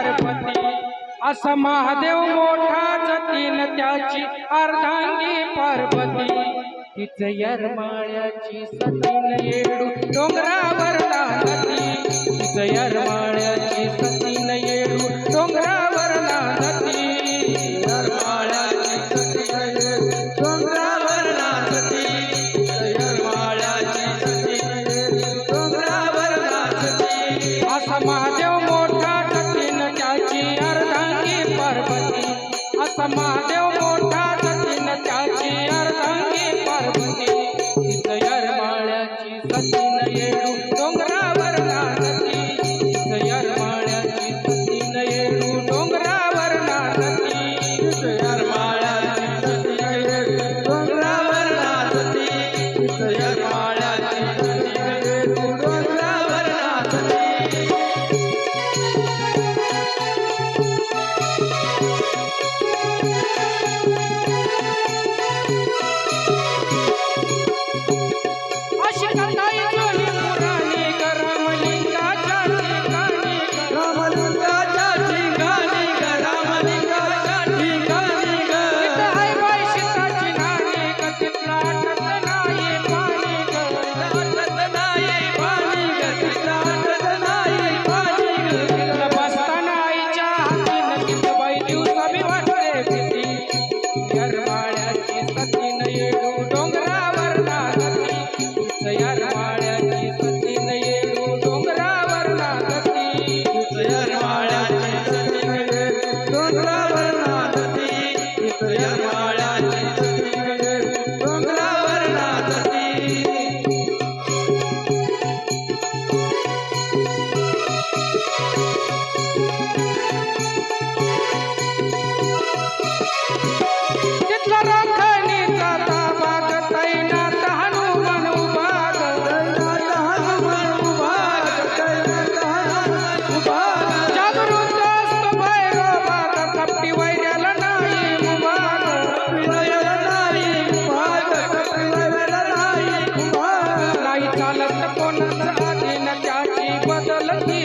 नरपती असा महादेव मोठा जतील त्याची अर्धांगी पार्वती. तिच यरमाळ्याची सतील येडू डोंगरावर तिच यरमाळ महादेव मोठा जतीन त्याची अर्धांगी पार्वती तिथं यरमाळ्याची सती. সেখানটা يا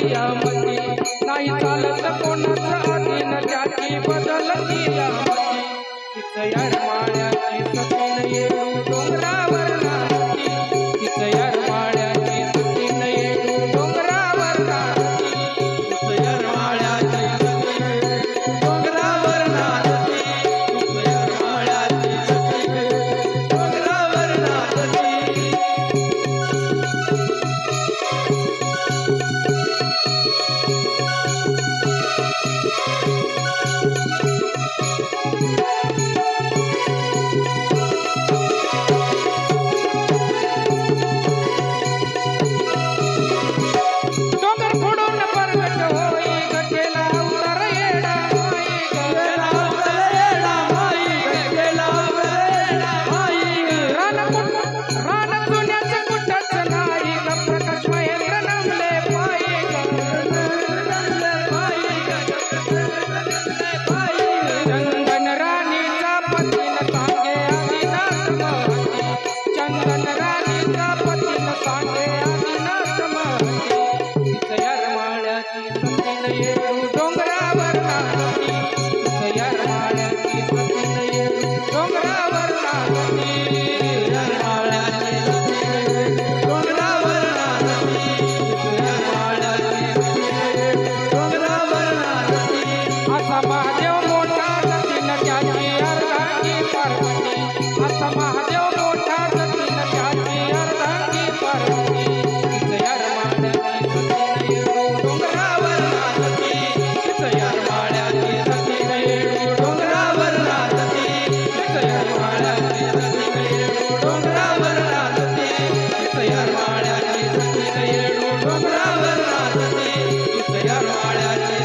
मती नाही चालत कोणाचा अधीन त्याची बदलती मती तिचं अरमान Thank you. डोंगरावर नाचते तुझ्या माळ्याचे